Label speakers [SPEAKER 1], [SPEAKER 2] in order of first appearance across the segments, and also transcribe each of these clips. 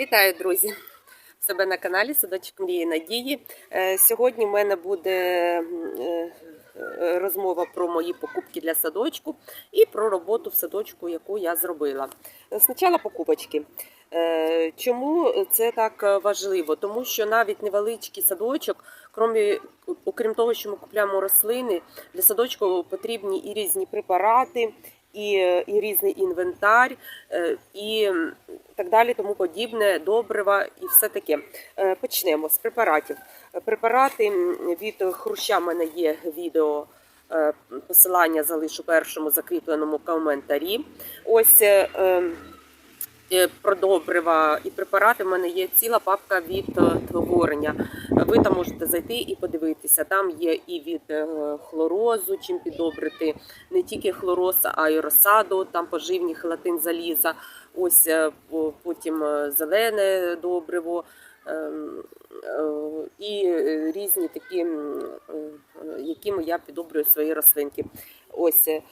[SPEAKER 1] Вітаю, друзі! Себе на каналі Садочок Мрії Надії. Е, Сьогодні в мене буде е, е, розмова про мої покупки для садочку і про роботу в садочку, яку я зробила. Спочатку покупочки. Чому це так важливо? Тому що навіть невеличкий садочок, крім, окрім того, що ми купуємо рослини, для садочку потрібні і різні препарати, і, і різний інвентар, е, і так далі, тому подібне, добрива і все таке. Е, Почнемо з препаратів. Препарати від хруща в мене є відео. е, Посилання залишу першому закріпленому коментарі. Ось ем, про добрива і препарати. в мене є ціла папка від е, творення. Ви там можете зайти і подивитися. Там є і від е, хлорозу, чим підобрити не тільки хлороз, а й розсаду, там поживні хелатин заліза. Ось е, по- потім е, зелене добриво. ем, е, І е, різні такі, е, якими я підобрюю свої рослинки. Ось е,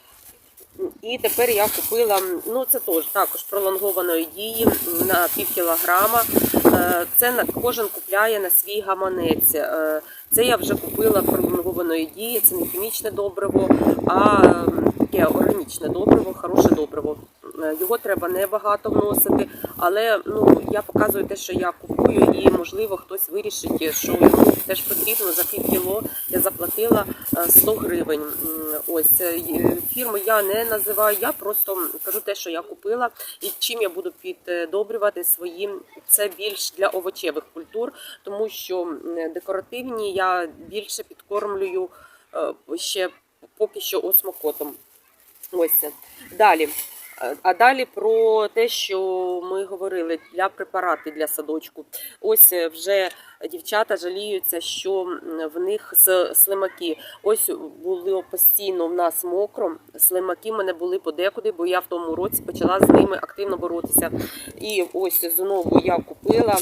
[SPEAKER 1] і тепер я купила, ну це теж також пролонгованої дії на пів кілограма. Е, Це на кожен купляє на свій гаманець. Е, Це я вже купила пролонгованої дії, це не хімічне добриво, а таке органічне добриво, хороше добриво. Е, Його треба небагато вносити, але ну я показую те, що я купую, і можливо хтось вирішить, що йому теж потрібно за пів. Я заплатила е, 100 гривень. Ось е, фірми я не називаю. Я просто кажу те, що я купила, і чим я буду піддобрювати свої. Це більш для овочевих культур, тому що декоративні я більше підкормлюю е, ще поки що осмокотом. Ось це. Далі. А далі про те, що ми говорили для препарати для садочку. Ось е, вже дівчата жаліються, що в них слимаки. Ось було постійно в нас мокро. Слимаки в мене були подекуди, бо я в тому році почала з ними активно боротися. І ось знову я купила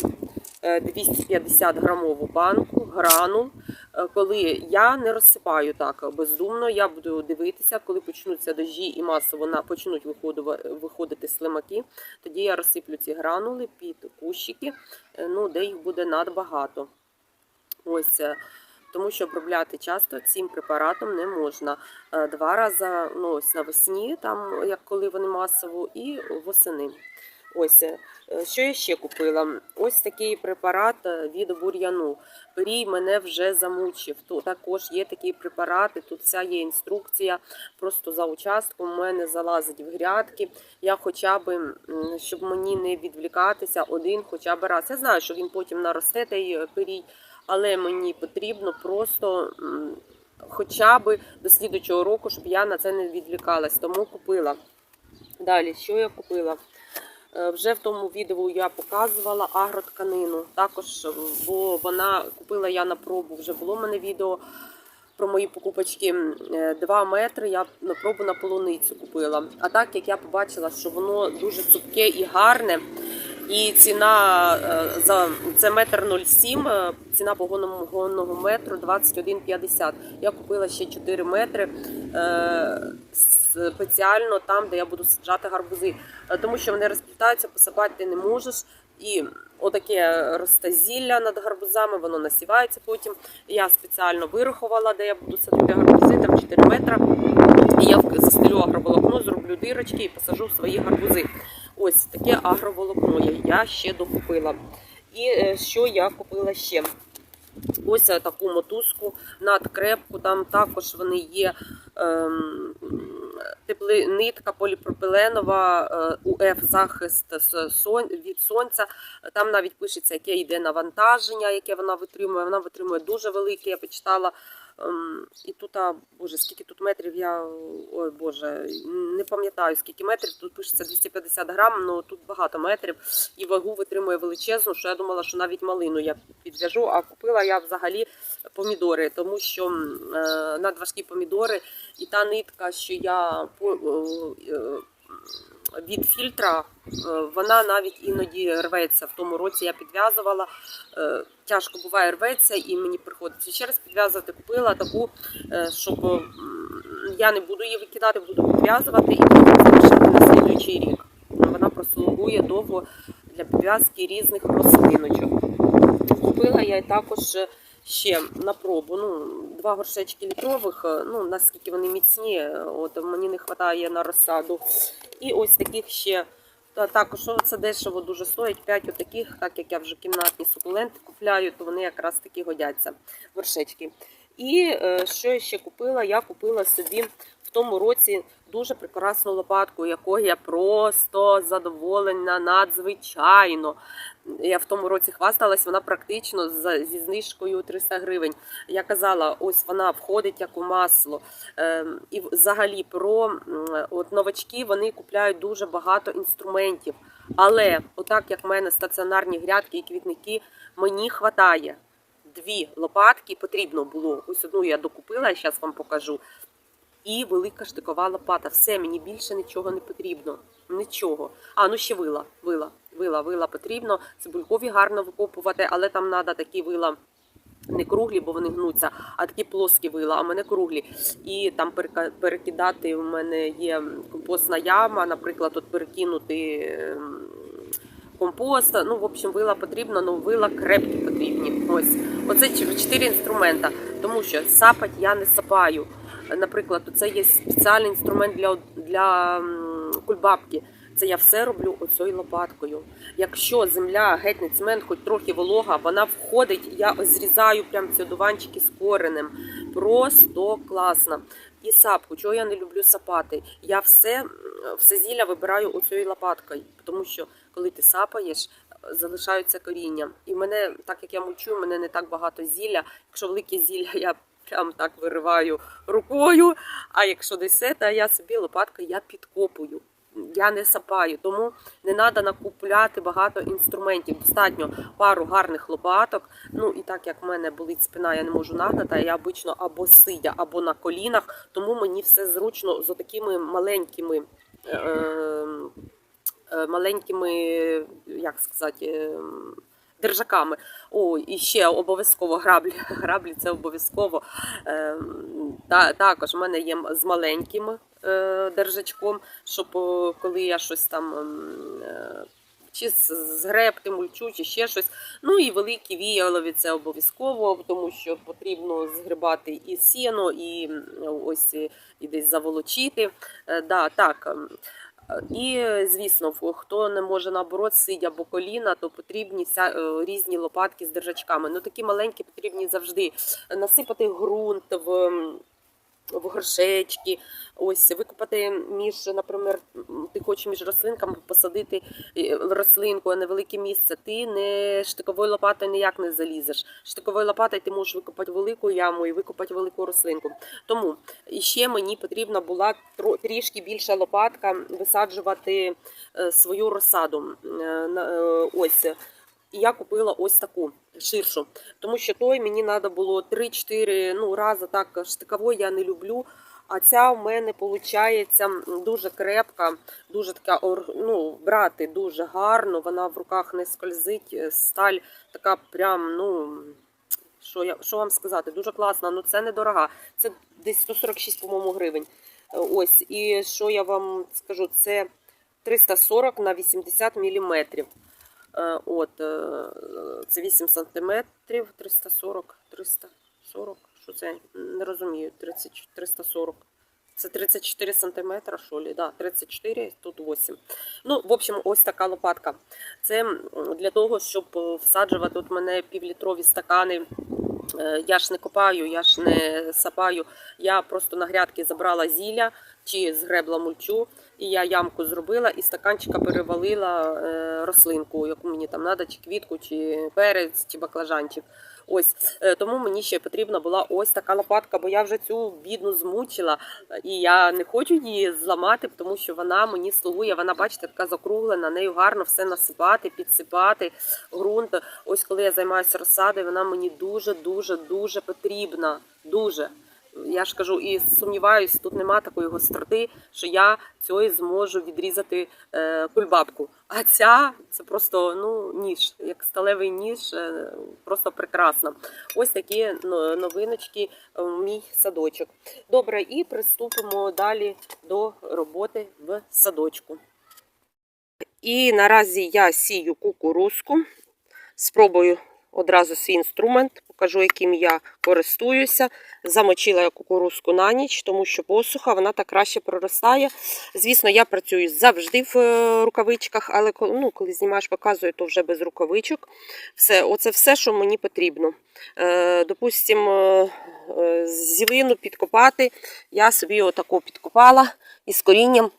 [SPEAKER 1] 250 грамову банку гранул. Е, Коли я не розсипаю так бездумно, я буду дивитися, коли почнуться дожі і масово на почнуть виходити слимаки. Тоді я розсиплю ці гранули під кущики, е, ну де їх буде надбагато. Ось. е, Тому що обробляти часто цим препаратом не можна. Е, Два рази ну, ось навесні, там як коли вони масово, і восени. Ось е, що я ще купила? Ось такий препарат е, від бур'яну. Пирій мене вже замучив. То також є такі препарати. Тут вся є інструкція. Просто за участком мене залазить в грядки. Я хоча б, щоб мені не відвлікатися, один хоча б раз. Я знаю, що він потім наросте той е, пирій, але мені потрібно просто. Хоча б до слідучого року, щоб я на це не відвлікалась, тому купила. Далі, що я купила? Е, Вже в тому відео я показувала агротканину. Також, е, бо вона купила я на пробу. Вже було в мене відео про мої покупочки. Е, Два метри я на пробу на полуницю купила. А так як я побачила, що воно дуже цупке і гарне. І ціна е, за це метр 0,7, е, ціна погонного гонного метру 21,50. Я купила ще 4 метри е, спеціально там, де я буду саджати гарбузи, тому що вони розплітаються, посипати ти не можеш. І отаке росте зілля над гарбузами, воно насівається потім. Я спеціально вирахувала, де я буду садити гарбузи, там 4 метри. І я застелю агроволокно, зроблю дирочки і посажу свої гарбузи. Ось таке агроволокно я, ще докупила. І е, що я купила ще? Ось е, таку мотузку надкрепку. Там також вони є ем, тепли, нитка поліпропиленова, е, УФ захист від сонця. Там навіть пишеться, яке йде навантаження, яке вона витримує. Вона витримує дуже велике. Я почитала. Ем, І тут, боже, скільки тут метрів, я ой Боже, не пам'ятаю скільки метрів. Тут пишеться 250 грам, але тут багато метрів і вагу витримує величезну, що я думала, що навіть малину я підв'яжу, а купила я взагалі помідори, тому що е, надважкі помідори і та нитка, що я е, е, від фільтра, е, вона навіть іноді рветься. В тому році я підв'язувала. е, Тяжко буває рветься, і мені приходиться ще раз підв'язувати. Купила таку, е, щоб я не буду її викидати, буду підв'язувати і потім залишити на слідуючий рік. Вона прослугує довго для підв'язки різних рослиночок. Купила я також ще на пробу. Ну, два горшечки літрових, е, ну наскільки вони міцні, е, от мені не вистачає на розсаду. І ось таких ще. Та також це дешево дуже стоїть. 5 отаких, так як я вже кімнатні сукуленти купляю, то вони якраз такі годяться горшечки. І е, що я ще купила? Я купила собі в тому році дуже прекрасну лопатку, якою я просто задоволена надзвичайно. Я в тому році хвасталась, вона практично зі знижкою 300 гривень. Я казала, ось вона входить як у масло. Ем, І взагалі про от новачки вони купляють дуже багато інструментів. Але отак як в мене стаціонарні грядки і квітники, мені хватає. Дві лопатки потрібно було. Ось одну я докупила, я зараз вам покажу. І велика штикова лопата. Все, мені більше нічого не потрібно. Нічого. А, ну ще вила. Вила. Вила, вила потрібно. Цибулькові гарно викопувати, але там треба такі вила. Не круглі, бо вони гнуться, а такі плоскі вила, а мене круглі. І там перекидати у мене є компостна яма, наприклад, от перекинути ем, компост. Ну, в общем, вила потрібно, ну вила крепкі потрібні. Ось. Оце чотири інструмента. Тому що сапать я не сапаю. Наприклад, це є спеціальний інструмент для, для кульбабки. Це я все роблю оцею лопаткою. Якщо земля геть не цемент, хоч трохи волога, вона входить, я зрізаю прям ці одуванчики з коренем. Просто класно. І сапку, чого я не люблю сапати. Я все, все зілля вибираю оцею лопаткою, тому що коли ти сапаєш, залишаються коріння. І мене, так як я мульчую, в мене не так багато зілля. Якщо велике зілля, я прям так вириваю рукою. А якщо десь то я собі лопаткою я підкопую. Я не сапаю, тому не треба накупляти багато інструментів. Достатньо пару гарних лопаток. Ну і так як в мене болить спина, я не можу нагнати, я обично або сидя, або на колінах, тому мені все зручно з такими маленькими. Е- е, маленькими, як сказати, е, держаками. О, і ще обов'язково граблі. Граблі це обов'язково. Е, та, також в мене є з маленьким е, держачком, щоб коли я щось там. ем, е, Чи з- згребти мульчу, чи ще щось. Ну і великі віялові це обов'язково, тому що потрібно згрібати і сіно, і ось і десь заволочити. Е, Да, так. І, звісно, хто не може наоборот сидя або коліна, то потрібні вся, е, різні лопатки з держачками. Ну такі маленькі потрібні завжди насипати ґрунт в. В горшечки, ось викопати між, наприклад, ти хочеш між рослинками посадити е, рослинку, а невелике місце. Ти не штиковою лопатою ніяк не залізеш. Штиковою лопатою ти можеш викопати велику яму і викопати велику рослинку. Тому ще мені потрібна була трішки більша лопатка висаджувати е, свою розсаду. Е, Ось. І я купила ось таку ширшу, тому що той мені треба було 3-4 ну, рази так штикової я не люблю. А ця в мене виходить дуже крепка, дуже така ну, брати дуже гарно. Вона в руках не скользить. е, Сталь така прям, ну що я що вам сказати, дуже класна. Ну це недорога. Це десь 146, по-моєму, гривень. Е, Ось, і що я вам скажу, це 340 на 80 міліметрів. Е, От, е, це 8 сантиметрів, 340, 340, що це? Не розумію, 30, 340. Це 34 сантиметра, що? Да, 34, тут 8. Ну, в общем, ось така лопатка. Це для того, щоб е, всаджувати от мене півлітрові стакани. Е, Я ж не копаю, я ж не сапаю. Я просто на грядки забрала зілля чи згребла мульчу, і я ямку зробила і стаканчика перевалила е, рослинку, яку мені там треба, чи квітку, чи перець, чи баклажанчик. Ось е, тому мені ще потрібна була ось така лопатка, бо я вже цю бідну змучила, і я не хочу її зламати, тому що вона мені слугує. Вона, бачите, така закруглена, нею гарно все насипати, підсипати ґрунт. Ось коли я займаюся розсадою, вона мені дуже, дуже, дуже потрібна. Дуже. Я ж кажу, і сумніваюсь, тут нема такої гостроти, що я цієї зможу відрізати е, кульбабку. А ця це просто ну ніж, як сталевий ніж, е, просто прекрасно. Ось такі новиночки в мій садочок. Добре, і приступимо далі до роботи в садочку. І наразі я сію кукурузку. Спробую одразу свій інструмент, покажу, яким я користуюся. Замочила я кукурузку на ніч, тому що посуха вона так краще проростає. Звісно, я працюю завжди в е, рукавичках, але ну, коли знімаєш, показую, то вже без рукавичок. Все, оце все, що мені потрібно. Е, допустим, е, е, зілину підкопати. Я собі отако підкопала і з корінням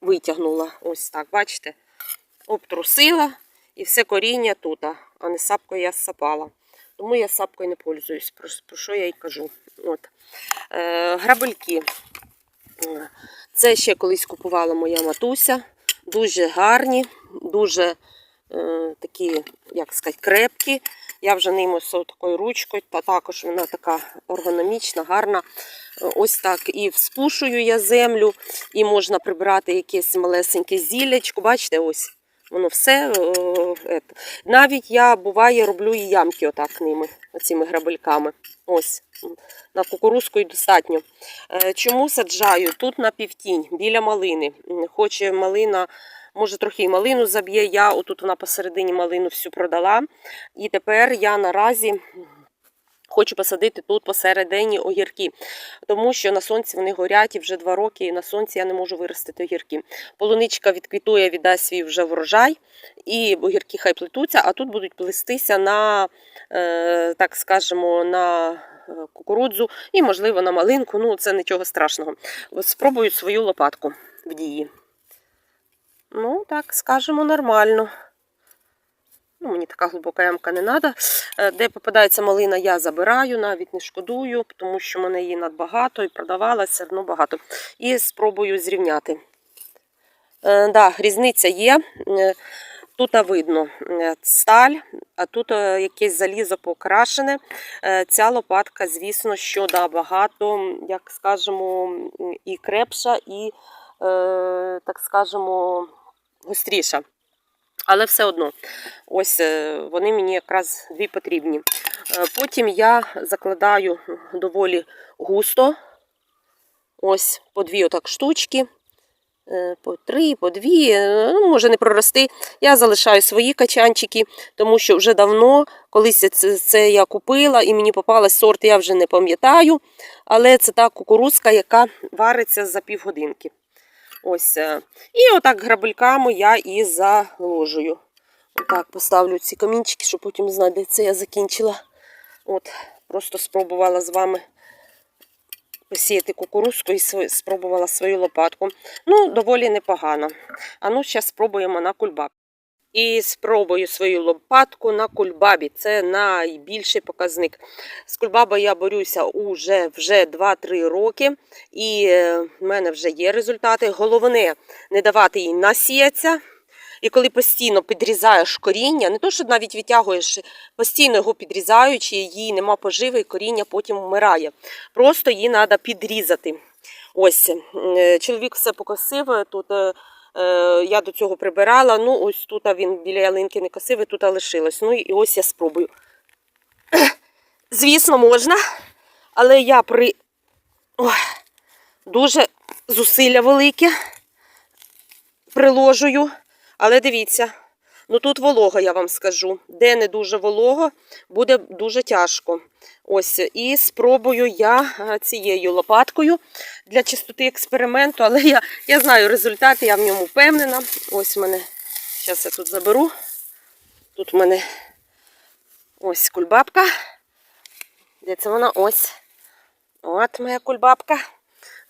[SPEAKER 1] витягнула. Ось так, бачите? Обтрусила і все коріння тут, а не сапкою я сапала. Тому я сапкою не пользуюсь, про, що я й кажу. От. Е, грабельки. Це ще колись купувала моя матуся. Дуже гарні, дуже е, такі, як сказати, крепкі. Я вже ними ось такою ручкою, та також вона така ергономічна, гарна. Ось так і вспушую я землю, і можна прибрати якесь малесеньке зіллячко. Бачите, ось воно все. е, Навіть я буває роблю і ямки отак ними, оціми грабельками. Ось. На кукурузку і достатньо. Е, Чому саджаю? Тут на півтінь, біля малини. Хоче малина, може трохи і малину заб'є. Я отут вона посередині малину всю продала. І тепер я наразі хочу посадити тут посередині огірки, тому що на сонці вони горять і вже два роки і на сонці я не можу виростити огірки. Полуничка відквітує, віддасть свій вже врожай, і огірки хай плетуться, а тут будуть плестися на, е, так скажемо, на е, кукурудзу і, можливо, на малинку. Ну, це нічого страшного. Спробую свою лопатку в дії. Ну, так, скажемо, нормально. Ну, мені така глибока ямка не треба. Де попадається малина, я забираю, навіть не шкодую, тому що в мене її надбагато і продавала все багато. І спробую зрівняти. Е, да, різниця є. Е, Тут видно е, сталь, а тут е, якесь залізо покрашене. Ця лопатка, звісно, що да, багато, як скажемо, і крепша, і, так скажемо, гостріша. Але все одно, ось е, вони мені якраз дві потрібні. Е, Потім я закладаю доволі густо. Ось по дві отак штучки. Е, По три, по дві, ну, може не прорости. Я залишаю свої качанчики, тому що вже давно, колись це, це я купила і мені попалась сорт, я вже не пам'ятаю. Але це та кукурузка, яка вариться за півгодинки. Ось. е. І отак грабельками я і заложую. Отак поставлю ці камінчики, щоб потім знати, де це я закінчила. От, просто спробувала з вами посіяти кукурузку і спробувала свою лопатку. Ну, доволі непогано. А ну, зараз спробуємо на кульбаб. І спробую свою лопатку на кульбабі. Це найбільший показник. З кульбабою я борюся уже вже 2-3 роки, і е, в мене вже є результати. Головне не давати їй насіятися. І коли постійно підрізаєш коріння, не то, що навіть відтягуєш, постійно його підрізаючи, їй нема поживи, і коріння потім вмирає. Просто її треба підрізати. Ось, е, чоловік все покосив. Тут е, е, я до цього прибирала. Ну, ось тут він біля ялинки не косив, і тут лишилось. Ну і ось я спробую. Звісно, можна, але я при Ой, дуже зусилля велике приложую. Але дивіться, ну тут волого, я вам скажу. Де не дуже волого, буде дуже тяжко. Ось, і спробую я е, цією лопаткою для чистоти експерименту, але я, я знаю результати, я в ньому впевнена. Ось в мене, зараз я тут заберу. Тут в мене ось кульбабка. Де це вона? Ось. От моя кульбабка.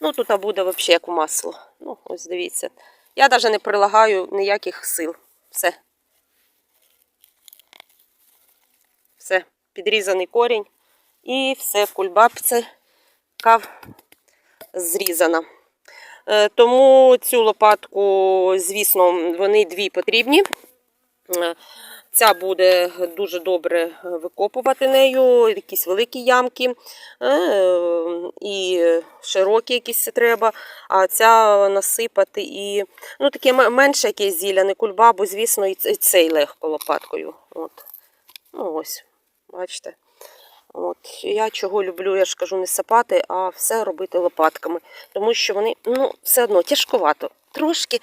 [SPEAKER 1] Ну, тут буде взагалі як у масло. Ну, ось дивіться. Я навіть не прилагаю ніяких сил. Все. Все. Підрізаний корінь. І все, кульбабця зрізана. Е, Тому цю лопатку, звісно, вони дві потрібні. Е, Ця буде дуже добре викопувати нею, якісь великі ямки е, і широкі якісь треба, а ця насипати і ну, таке менше якесь зілля, не кульбабу, звісно, і і цей легко лопаткою. От. Ну, ось, бачите. От. Я чого люблю, я ж кажу, не сапати, а все робити лопатками. Тому що вони ну, все одно тяжкувато. Трошки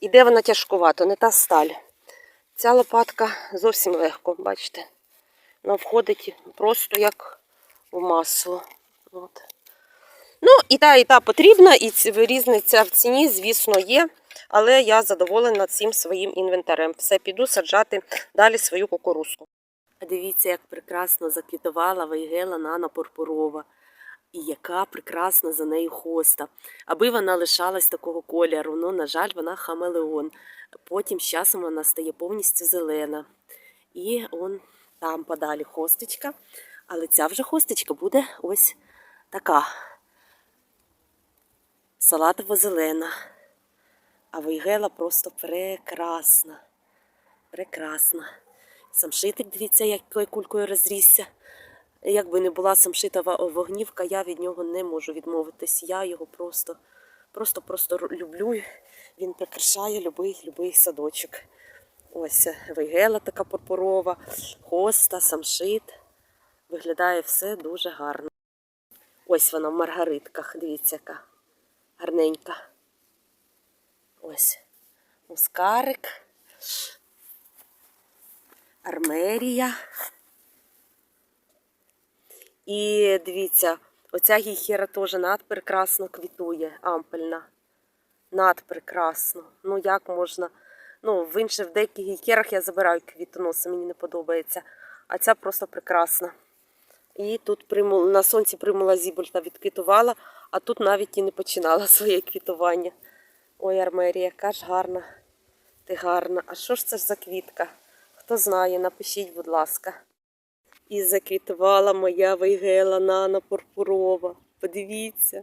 [SPEAKER 1] Іде вона тяжкувато, не та сталь. Ця лопатка зовсім легко, бачите. Вона входить просто як в масло. От. Ну, і та, і та потрібна, і різниця в ціні, звісно, є. Але я задоволена цим своїм інвентарем. Все, піду саджати далі свою кукурузку. Дивіться, як прекрасно заквітувала вейгела Нана Пурпурова. І яка прекрасна за нею хоста. Аби вона лишалась такого кольору, ну, на жаль, вона хамелеон. Потім з часом вона стає повністю зелена. І он там подалі хосточка. Але ця вже хосточка буде ось така салатово-зелена. А вейгела просто прекрасна. Прекрасна. Самшитик, дивіться, якою кулькою розрісся. Якби не була самшитова вогнівка, я від нього не можу відмовитись. Я його просто, просто, просто люблю. Він прикрашає любий, любий садочок. Ось вейгела така пурпурова, хоста, самшит. Виглядає все дуже гарно. Ось вона в маргаритках, дивіться, яка гарненька. Ось мускарик, армерія. І дивіться, оця гіхера теж надпрекрасно квітує, ампельна. Надпрекрасно. Ну як можна? Ну, в інших в деяких гіхерах я забираю квітоноси, мені не подобається. А ця просто прекрасна. І тут примул, на сонці примула зібольта відквітувала, а тут навіть і не починала своє квітування. Ой, Армерія, яка ж гарна. Ти гарна. А що ж це за квітка? Хто знає, напишіть, будь ласка. І заквітувала моя вейгела Нана Пурпурова. Подивіться,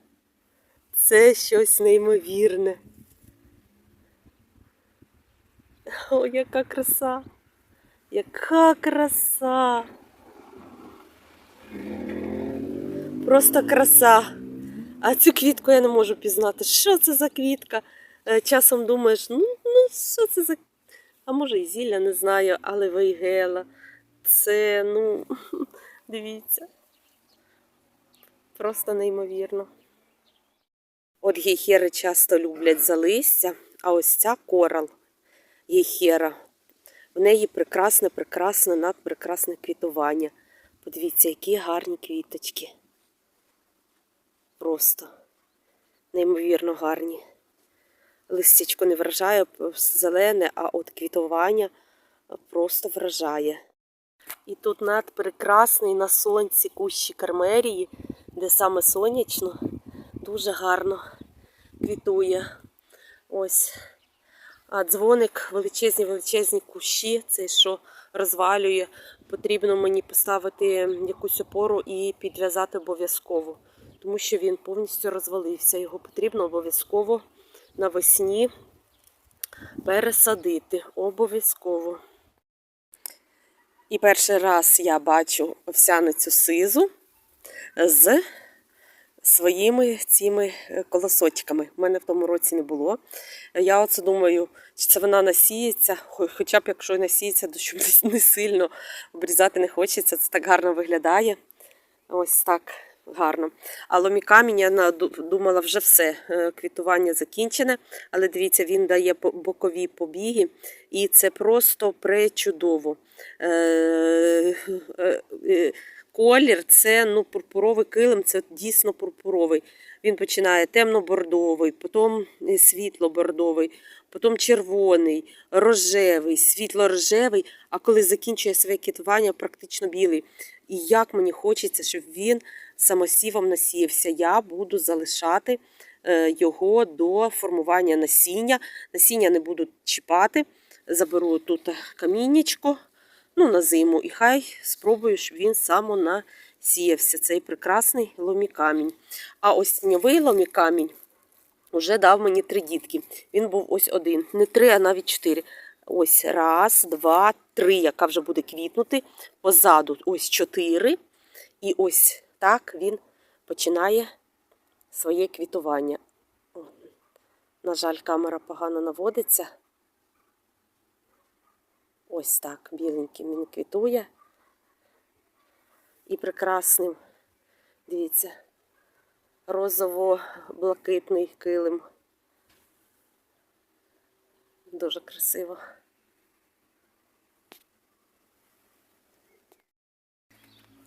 [SPEAKER 1] це щось неймовірне. О, яка краса! Яка краса! Просто краса. А цю квітку я не можу пізнати. Що це за квітка? Е, Часом думаєш, ну, ну що це за. А може і зілля, не знаю, але вейгела. Це, ну, дивіться. Просто неймовірно. От гейхери часто люблять за листя, а ось ця корал гейхера. В неї прекрасне, прекрасне, надпрекрасне квітування. Подивіться, які гарні квіточки. Просто неймовірно гарні. Листячко не вражає зелене, а от квітування просто вражає. І тут надпрекрасний на сонці кущі кармерії, де саме сонячно, дуже гарно квітує. Ось. А дзвоник, величезні величезні кущі, це що розвалює. Потрібно мені поставити якусь опору і підв'язати обов'язково, тому що він повністю розвалився. Його потрібно обов'язково навесні пересадити. Обов'язково. І перший раз я бачу овсяницю сизу з своїми цими е, колосочками. У мене в тому році не було. Я оце думаю, чи це вона насіється, хоча б якщо й насіється, то щоб не сильно обрізати не хочеться. Це так гарно виглядає. Ось так гарно. А ломікамінь, я думала, вже все, е, квітування закінчене. Але дивіться, він дає бокові побіги, і це просто пречудово. Е, е, Колір це ну, пурпуровий килим, це дійсно пурпуровий. Він починає темно-бордовий, потім світло-бордовий, потім червоний, рожевий, світло-рожевий, а коли закінчує своє квітування, практично білий. І як мені хочеться, щоб він самосівом насіявся. Я буду залишати е, його до формування насіння. Насіння не буду чіпати. Заберу тут каміннячко ну, на зиму, і хай спробую, щоб він самонасіявся, цей прекрасний ломікамінь. А ось тіньовий ломікамінь вже дав мені три дітки. Він був ось один, не три, а навіть чотири. Ось раз, два, три, яка вже буде квітнути. Позаду ось чотири. І ось так він починає своє квітування. На жаль, камера погано наводиться. Ось так, біленьким він квітує. І прекрасним, дивіться, розово-блакитний килим. Дуже красиво.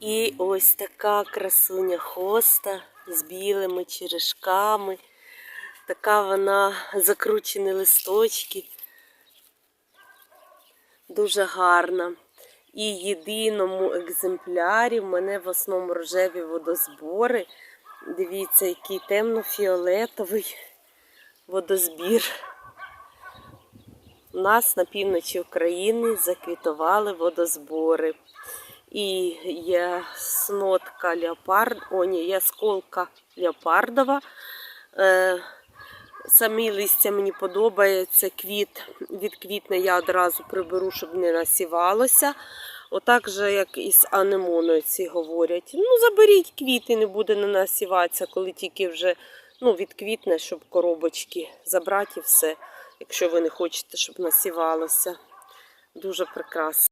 [SPEAKER 1] І ось така красуня хоста з білими черешками. Така вона закручені листочки. Дуже гарна. І єдиному екземплярі в мене в основному рожеві водозбори. Дивіться, який темно-фіолетовий водозбір. У нас на півночі України заквітували водозбори. І яснотка леопард, о, ні, ясколка леопардова. Е, самі листя мені подобається. Квіт від квітне я одразу приберу, щоб не насівалося. Отак же, як із анемоною ці говорять. Ну, заберіть квіти, не буде не насіватися, коли тільки вже ну, відквітне, щоб коробочки забрати і все, якщо ви не хочете, щоб насівалося. Дуже прекрасно.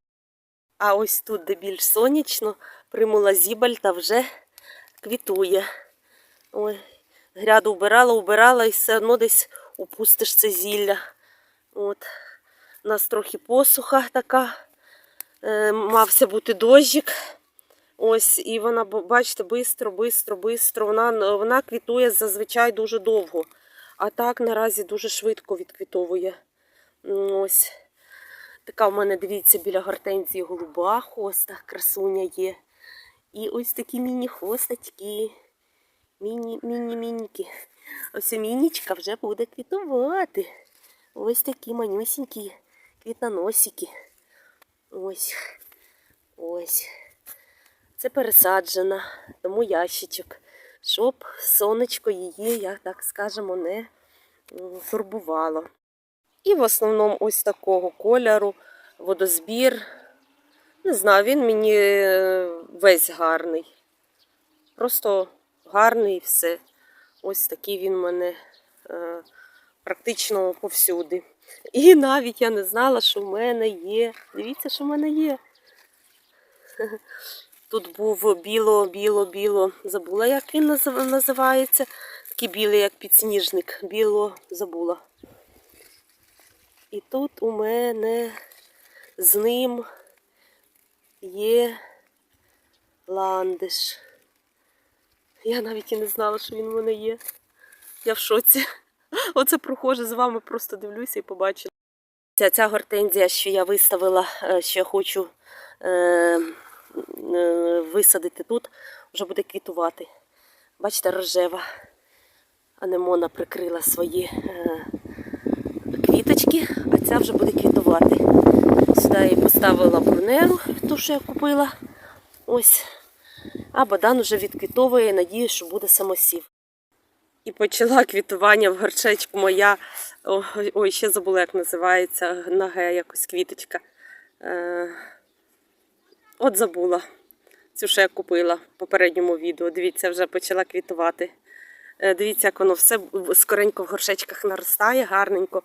[SPEAKER 1] А ось тут, де більш сонячно, примула зібальта вже квітує. Ой, гряду вбирала, вбирала і все одно десь упустиш це зілля. От. У нас трохи посуха така. Е, мався бути дощик. Ось, і вона, бачите, бистро, бистро, бистро. Вона, вона квітує зазвичай дуже довго. А так наразі дуже швидко відквітовує. Ось. Така в мене, дивіться, біля гортензії голуба хоста, красуня є. І ось такі міні-хосточки. Міні, міні-мініки. Ось мінічка вже буде квітувати. Ось такі манюсінькі квітоносики. Ось. Ось. Це пересаджена, тому ящичок, щоб сонечко її, як так скажемо, не турбувало. І в основному ось такого кольору водозбір. Не знаю, він мені е, весь гарний. Просто гарний і все. Ось такий він в мене е, практично повсюди. І навіть я не знала, що в мене є. Дивіться, що в мене є. Тут був біло-біло-біло. Забула, як він називається. Такий білий, як підсніжник. Біло забула. І тут у мене з ним є ландиш. Я навіть і не знала, що він у мене є. Я в шоці. Оце прохоже з вами, просто дивлюся і побачила. Ця, ця гортензія, що я виставила, е, що я хочу е, е, висадити тут, вже буде квітувати. Бачите, рожева анемона прикрила свої е, квіточки, а ця вже буде квітувати. Сюди я поставила бурнеру, ту, що я купила. Ось. А бадан вже відквітовує, надіюсь, що буде самосів. І почала квітування в горшечку моя. Ой, ой, ще забула, як називається наге якось квіточка. Е, от забула. Цю що я купила в попередньому відео. Дивіться, вже почала квітувати. Е, Дивіться, як воно все скоренько в горшечках наростає, гарненько.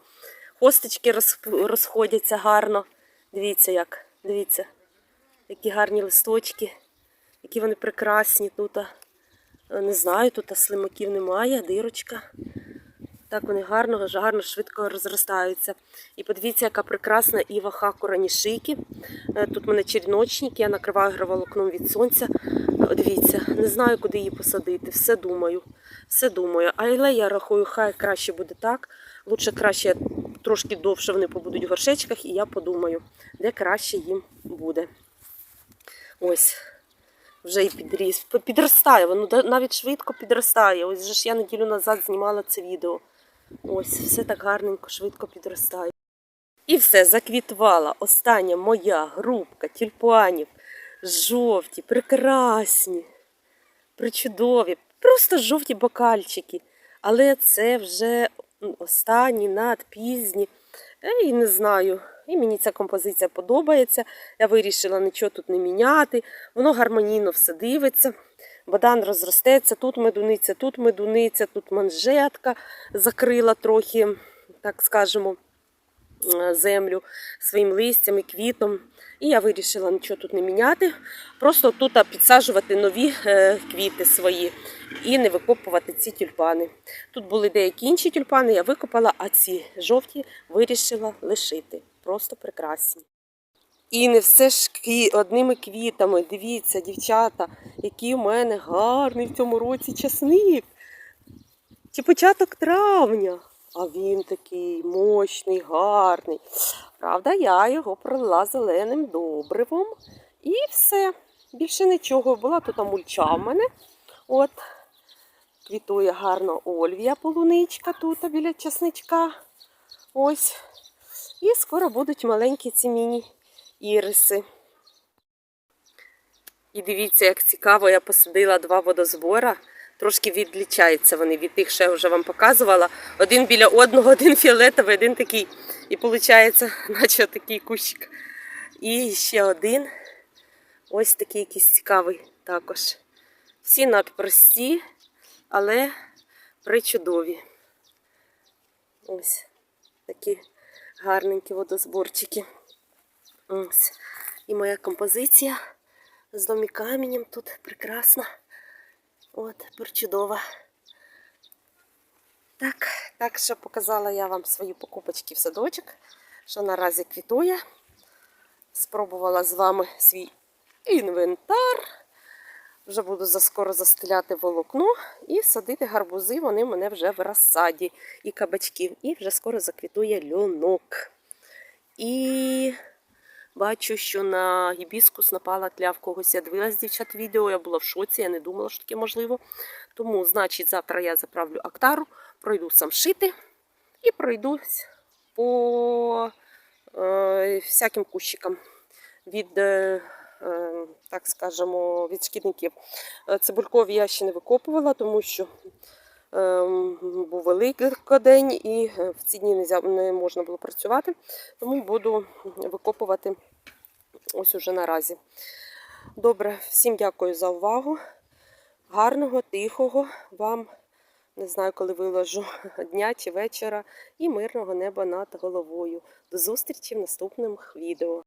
[SPEAKER 1] Хосточки роз- розходяться гарно. Дивіться, як. Дивіться, які гарні листочки, які вони прекрасні тут. Е, Не знаю, тут слимаків немає, дирочка. Так вони гарно, гарно, швидко розростаються. І подивіться, яка прекрасна іва хакура нішики. Е, Тут в мене черночник, я накриваю граволокном від сонця. Е, Дивіться, не знаю, куди її посадити. Все думаю. Все думаю. Але я рахую, хай краще буде так. Лучше краще трошки довше вони побудуть в горшечках, і я подумаю, де краще їм буде. Ось. Вже і підріс. Підростає, воно навіть швидко підростає. Ось же ж я неділю назад знімала це відео. Ось, все так гарненько, швидко підростає. І все, заквітувала остання моя групка тюльпанів. Жовті, прекрасні, причудові, просто жовті бокальчики. Але це вже останні, надпізні. Е, І не знаю. І мені ця композиція подобається. Я вирішила нічого тут не міняти. Воно гармонійно все дивиться. Бадан розростеться, тут медуниця, тут медуниця, тут манжетка закрила трохи, так скажемо, е, землю своїм листям і квітом. І я вирішила нічого тут не міняти. Просто тут підсаджувати нові е, квіти свої. І не викопувати ці тюльпани. Тут були деякі інші тюльпани, я викопала, а ці жовті вирішила лишити. Просто прекрасні. І не все ж одними квітами. Дивіться, дівчата, який у мене гарний в цьому році часник. Чи початок травня. А він такий мощний, гарний. Правда, я його пролила зеленим добривом. І все. Більше нічого. Була тут мульча в мене. От. Квітує гарно Ольвія полуничка тут біля часничка. Ось. І скоро будуть маленькі ці міні іриси. І дивіться, як цікаво, я посадила два водозбора. Трошки відлічаються вони від тих, що я вже вам показувала. Один біля одного, один фіолетовий, один такий. І виходить, наче такий кущик. І ще один. Ось такий якийсь цікавий також. Всі надпрості, але причудові. Ось такі гарненькі водозборчики. Ось. І моя композиція з домікаменем тут прекрасна. От, причудова. Так, так що показала я вам свої покупочки в садочок, що наразі квітує. Спробувала з вами свій інвентар. Вже буду заскоро застеляти волокно і садити гарбузи, вони в мене вже в розсаді і кабачків. І вже скоро заквітує льонок. І бачу, що на гібіскус напала тля в когось. Я дивилась дівчат відео, я була в шоці, я не думала, що таке можливо. Тому, значить, завтра я заправлю актару, пройду сам шити і пройдусь по е, всяким кущикам від. Е, так скажемо, від шкідників. Е, Цибулькові я ще не викопувала, тому що ем, був великий день і е, в ці дні не можна було працювати, тому буду викопувати ось уже наразі. Добре, всім дякую за увагу. Гарного, тихого вам, не знаю, коли виложу дня чи вечора, і мирного неба над головою. До зустрічі в наступних відео.